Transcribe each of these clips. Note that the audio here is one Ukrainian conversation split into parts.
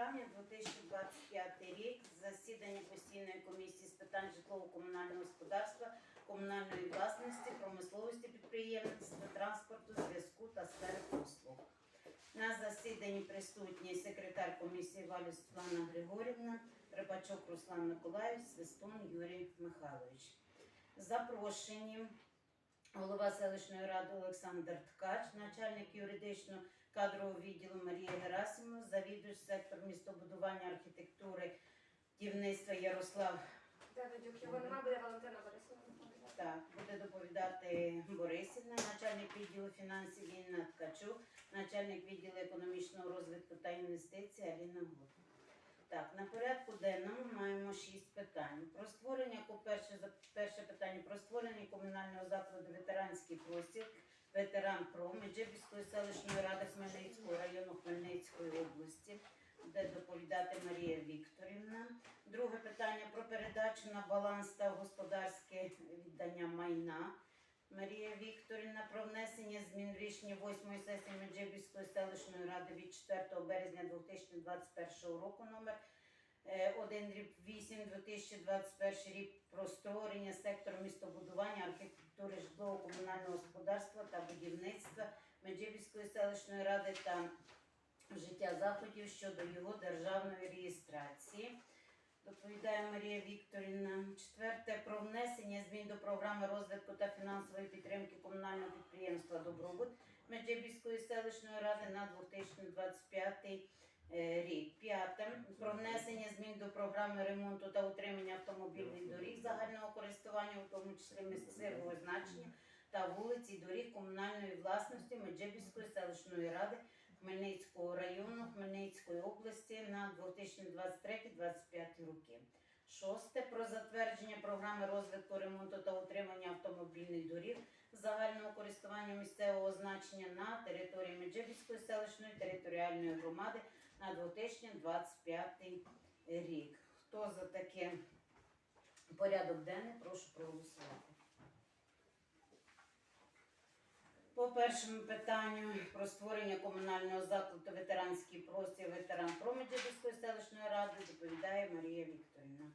травня 2025 рік засідання постійної комісії з питань житлово-комунального господарства, комунальної власності, промисловості підприємництва, транспорту, зв'язку та сфери послуг. На засіданні присутній секретар комісії Валя Світлана Григорівна, Рибачок Руслан Миколаївич, Свистун Юрій Михайлович. Запрошені голова селищної ради Олександр Ткач, начальник юридичного кадрового відділу Марія Герасимова, завідувач сектор містобудування архітектури дівництва Ярослав Давидюк, його нема, буде Валентина Борисівна. так, буде доповідати Борисівна, начальник відділу фінансів Інна Ткачук, начальник відділу економічного розвитку та інвестицій Аліна Гуд. Так, на порядку денному маємо шість питань. Про створення, перше, перше питання про створення комунального закладу ветеранський простір ветеран ПРО Меджибіської селищної ради Хмельницького району Хмельницької області. Буде доповідати Марія Вікторівна. Друге питання про передачу на баланс та господарське віддання майна. Марія Вікторівна про внесення змін в рішення 8 сесії Меджибіської селищної ради від 4 березня 2021 року номер е, 1 рік 8 2021 рік про створення сектору містобудування, архітектури житлово-комунального господарства та будівництва Меджибіської селищної ради та вжиття заходів щодо його державної реєстрації. Доповідає Марія Вікторівна. Четверте про внесення змін до програми розвитку та фінансової підтримки комунального підприємства Добробут Меджибіської селищної ради на 2025 е, рік. П'яте про внесення змін до програми ремонту та утримання автомобільних доріг загального користування, у тому числі місцевого значення та вулиць і доріг комунальної власності Меджибіської селищної ради Хмельницького району Хмельницької області на 2023-2025 роки. Шосте про затвердження програми розвитку ремонту та утримання автомобільних доріг загального користування місцевого значення на території Меджибіської селищної територіальної громади на 2025 рік. Хто за таке порядок денний, прошу проголосувати. По першому питанню про створення комунального закладу ветеранський простір ветеран Промедівської селищної ради доповідає Марія Вікторівна.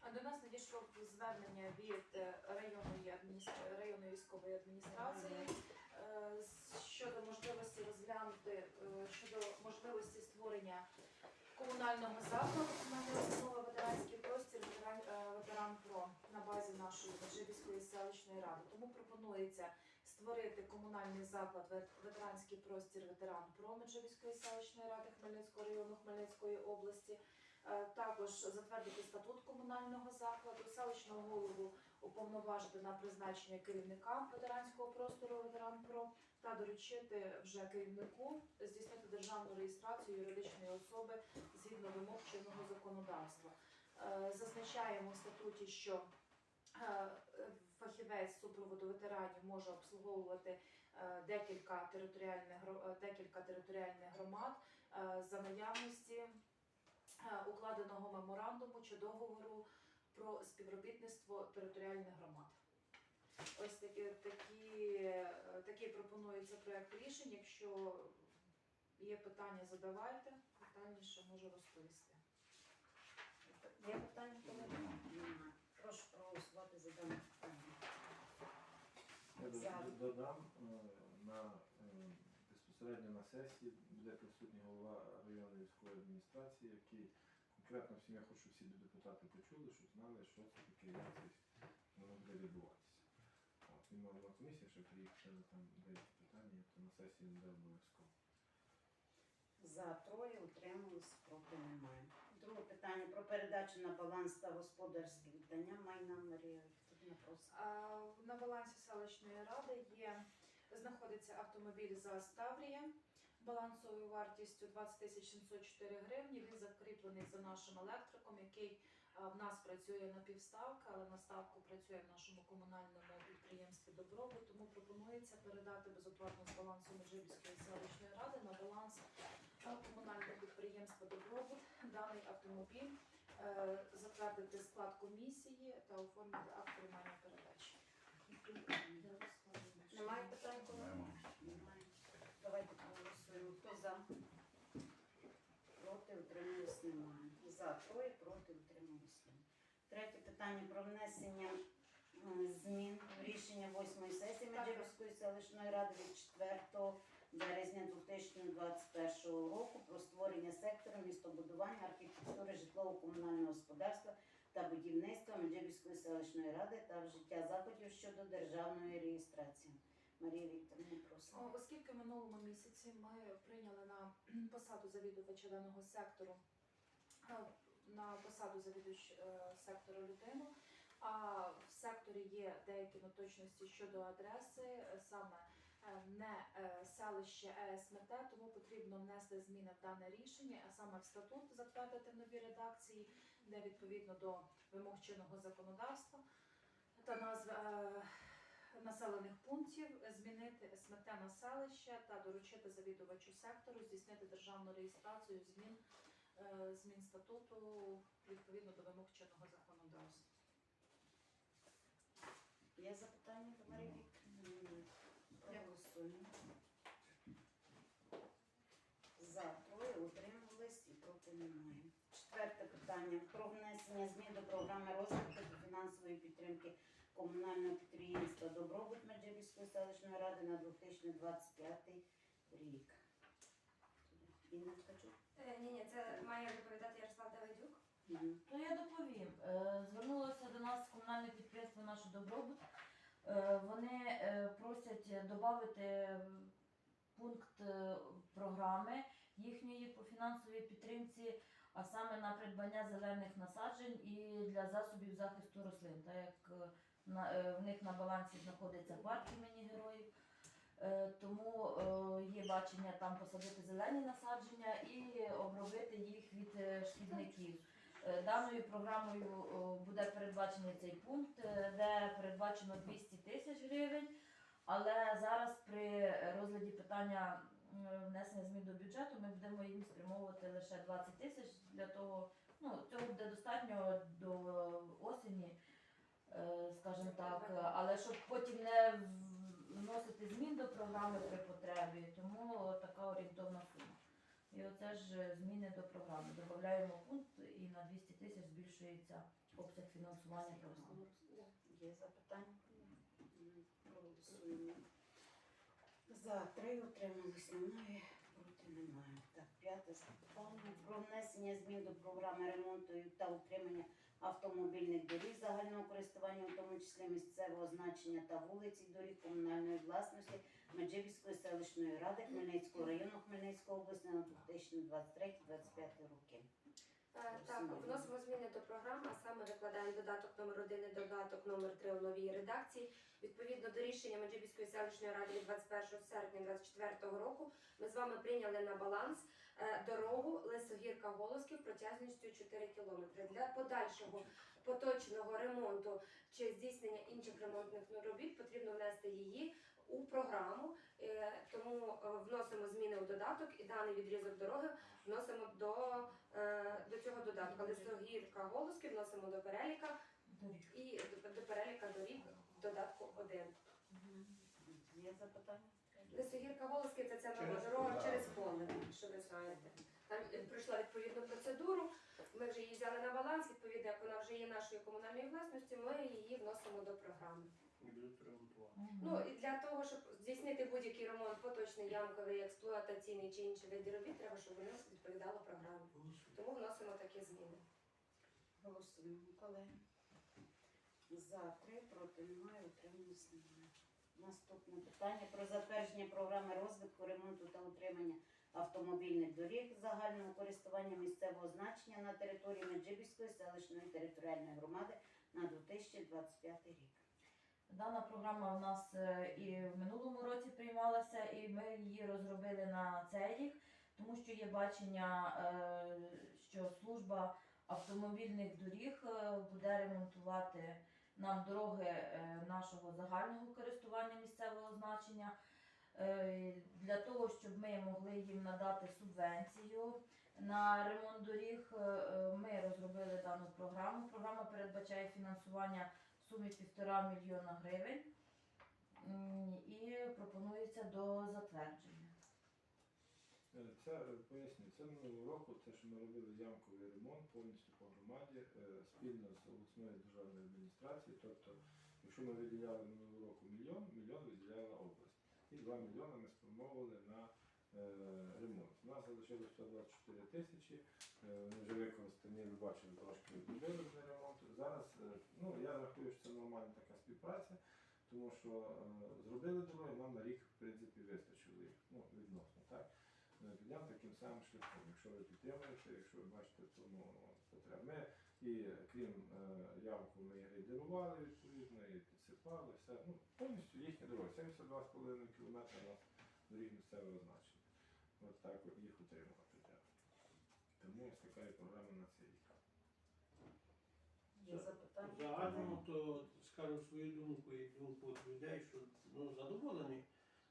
А до нас надійшло звернення від е, районної адміністра... районної військової адміністрації е, щодо можливості розглянути е, щодо можливості створення комунального закладу комунальної установи ветеранський простір ветеран, ветеран ПРО на базі нашої Меджибіської селищної ради. Тому пропонується створити комунальний заклад ветеранський простір ветеран ПРО Меджибіської селищної ради Хмельницького району Хмельницької області. Е, Також затвердити статут комунального закладу, селищного голову уповноважити на призначення керівника ветеранського простору ветеран ПРО та доручити вже керівнику здійснити державну реєстрацію юридичної особи згідно вимог чинного законодавства. Е, Зазначаємо в статуті, що фахівець супроводу ветеранів може обслуговувати е, декілька територіальних е, декілька територіальних громад е, за наявності е, укладеного меморандуму чи договору про співробітництво територіальних громад. Ось такі, такі, е, такий пропонується проект рішень. Якщо є питання, задавайте. Питальніше можу розповісти. Є питання колеги? Немає. Прошу проголосувати за дане питання. Я За. д- додам е, на е, безпосередньо на сесії буде присутній голова районної військової адміністрації, який конкретно всім я хочу, щоб всі депутати почули, щоб знали, що це таке, як воно буде відбуватися. От, він мав на комісії, що приїхали там деякі питання, то на сесії буде обов'язково. За троє утримались, проти немає. Друге питання про передачу на баланс та господарське віддання майна Марія На балансі селищної ради є знаходиться автомобіль за Ставрія балансовою вартістю 20 тисяч 704 гривні. Він закріплений за нашим електриком, який в нас працює на півставки, але на ставку працює в нашому комунальному підприємстві Добробут. Тому пропонується передати безоплатно з балансу Межибільської селищної ради на баланс комунального підприємства Добробут даний автомобіль. Е, затвердити склад комісії та оформити акт приймання передачі. Немає питань, колеги? Немає. Давайте проголосуємо. Хто за? Проти утримались немає. За троє, проти утримались немає. Третє питання про внесення е, змін рішення восьмої сесії Меджиборської селищної ради від 4 березня 2021 року про створення сектору містобудування, архітектури, житлово-комунального господарства та будівництва Меджибірської селищної ради та вжиття заходів щодо державної реєстрації. Марія Вікторівна, просимо. Оскільки в минулому місяці ми прийняли на посаду завідувача даного сектору, е, на посаду завідувач е, сектору людину, а в секторі є деякі неточності щодо адреси, е, саме не е, селище ЕСМТ, тому потрібно внести зміни в дане рішення, а саме в статут затвердити в новій редакції, де відповідно до вимог чинного законодавства та назви е, населених пунктів, змінити СМТ на селище та доручити завідувачу сектору здійснити державну реєстрацію змін, е, змін статуту відповідно до вимог чинного законодавства. Є запитання до Марії Вікторівни? Проголосуємо. За троє утримувались і проти немає. Четверте питання про внесення змін до програми розвитку та фінансової підтримки комунального підприємства Добробут Меджибірської селищної ради на 2025 рік. Інна Ткачук? Е, Ні, ні, це має доповідати Ярослав Давидюк. Мгм. То я доповім. Е, Звернулося до нас комунальне підприємство «Наш добробут». Е, Вони е, просять додати пункт е, програми їхньої по фінансовій підтримці, а саме на придбання зелених насаджень і для засобів захисту рослин, так як в них на балансі знаходиться парк імені героїв. Тому є бачення там посадити зелені насадження і обробити їх від шкідників. Е, Даною програмою буде передбачений цей пункт, е, де передбачено 200 тисяч гривень. Але зараз при розгляді питання внесення змін до бюджету ми будемо їм спрямовувати лише 20 тисяч для того. Ну цього буде достатньо до осені, е, скажімо так. Але щоб потім не вносити змін до програми при потребі, тому. І оце ж е, зміни до програми. Додаємо пункт і на 200 тисяч збільшується обсяг фінансування програми. Є запитання? Проголосуємо. За три утримались немає, проти немає. Так, п'яте запитання про внесення змін до програми ремонту та утримання автомобільних доріг загального користування, в тому числі місцевого значення та вулиці доріг комунальної власності Меджибіської селищної ради Хмельницького району Хмельницької області на 2023-2025 роки. Так, вносимо зміни до програми, а саме викладаємо додаток номер 1 і додаток номер 3 у новій редакції. Відповідно до рішення Меджибіської селищної ради від 21 серпня 2024 року ми з вами прийняли на баланс дорогу Лисогірка Голосків протяжністю 4 кілометри. Для подальшого поточного ремонту чи здійснення інших ремонтних робіт потрібно внести її у програму, Е, тому е, вносимо зміни у додаток і даний відрізок дороги вносимо до, е, до цього додатку. Листогірка Голоски вносимо до переліка і до, переліка доріг додатку 1. Є запитання? Листогірка Голоски це що ви знаєте. Там е, пройшла відповідну процедуру. Ми вже її взяли на баланс. Відповідно, як вона вже є нашою комунальною власністю, ми її вносимо до програми. Ну і для того, щоб здійснити будь-який ремонт, поточний, ямковий, експлуатаційний чи інші види робіт, треба, щоб вони відповідали програмі. Тому вносимо такі зміни. Голосуємо, колеги. За три, проти немає, утримались немає. Наступне питання про затвердження програми розвитку, ремонту та утримання автомобільних доріг загального користування місцевого значення на території Меджибіської селищної територіальної громади на 2025 рік. Дана програма у нас е, і в минулому році приймалася, і ми її розробили на цей рік, тому що є бачення, е, що служба автомобільних доріг е, буде ремонтувати нам дороги нашого загального користування місцевого значення. Е, Для того, щоб ми могли їм надати субвенцію на ремонт доріг, е, е, ми розробили дану програму. Програма передбачає фінансування в сумі півтора мільйона гривень і пропонується до затвердження. Це поясню, це минулого року, те, що ми робили ямковий ремонт повністю по громаді спільно з обласною державною адміністрацією. Тобто, якщо ми виділяли минулого року мільйон, мільйон виділяла область. І 2 мільйони ми спрямовували на е, ремонт. У нас залишилось 124 тисячі. Е, Вони вже використані, ви бачили, трошки зробили для ремонту. Зараз, е, ну я рахую, що це нормальна така співпраця, тому що е, зробили дороги, нам на рік, в принципі, вистачило їх, ну, відносно, так? Е, Підемо таким самим шляхом, якщо ви підтримуєте, якщо ви бачите в цьому потребу. Ми і крім е, ямку, ми і грейдерували відповідно, і підсипали, все. Ну, повністю їхні дороги. 72,5 км у нас доріг місцевого значення. От так от їх утримувати треба. Тому ось така і програма на цей рік. Є запитання? Загальному то скажу свою думку і думку от людей, що ну, задоволені,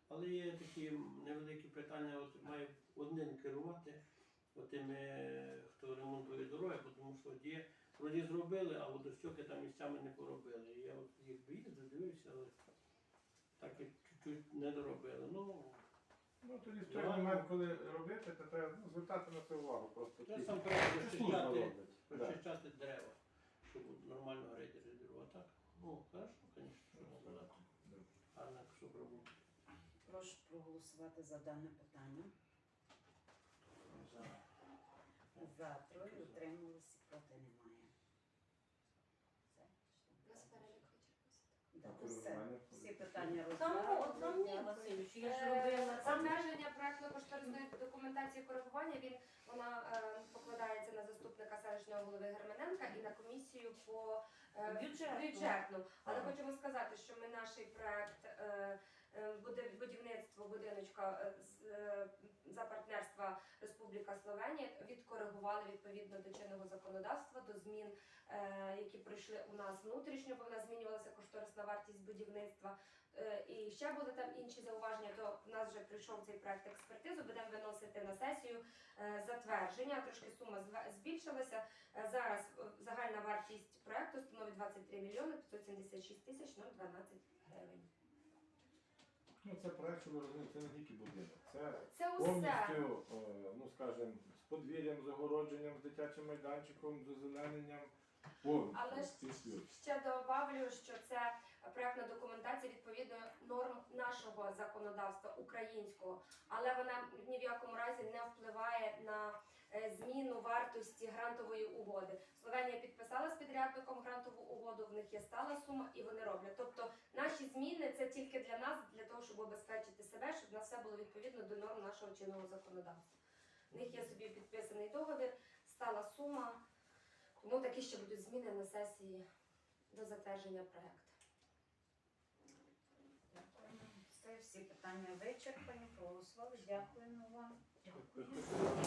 але є такі невеликі питання, от має один керувати тими, хто ремонтує дороги, тому що є, вроді зробили, а водостьоки там місцями не поробили. І Я от їх їздив, дивився, але так і чуть-чуть не доробили. Ну, Ну тоді в той момент, коли робити, то треба ну, звертати на це увагу. Просто це сам треба Це служба робить. Да. дерева, щоб нормально грейдерувати. Так, ну, хорошо, звісно, що не. Да. Гарно, щоб. Прошу проголосувати за дане питання. За троє утрималися, проти немає. Все. У нас перелік вичерпався. Да, А все. Всі питання розглянули. от, там ні, Васильович, я ж Е, робила. Затвердження проектно-кошторисної документації коригування він вона е, покладається на заступника селищного голови Гермененка і на комісію по е, Бюджетну. бюджетну. Але Ага. хочемо сказати, що ми наш проект е, е, буде- будівництво будиночка е, з, е, за партнерства Республіка Словенія відкоригували відповідно до чинного законодавства, до змін, які прийшли у нас внутрішньо, бо в нас змінювалася кошторисна вартість будівництва. Е, І ще були там інші зауваження, то в нас вже прийшов цей проект експертизу, будемо виносити на сесію е, затвердження. Трошки сума збільшилася. Е, Зараз е, загальна вартість проекту становить 23 мільйони 576 тисяч 012 гривень. Ну, це проект, що ви розумієте, це не тільки будинок. Це Це повністю, е, ну скажімо, з подвір'ям, з огородженням, з дитячим майданчиком, з озелененням. Але ж ще добавлю, що це проектна документація відповідно норм нашого законодавства українського, але вона ні в якому разі не впливає на е, зміну вартості грантової угоди. Словенія підписала з підрядником грантову угоду, в них є стала сума, і вони роблять. Тобто наші зміни це тільки для нас, для того, щоб обезпечити себе, щоб на все було відповідно до норм нашого чинного законодавства. В них є собі підписаний договір, стала сума. Тому такі ще будуть зміни на сесії до затвердження проекту. Дякуємо. Все, всі питання вичерпані, проголосували. Дякуємо вам.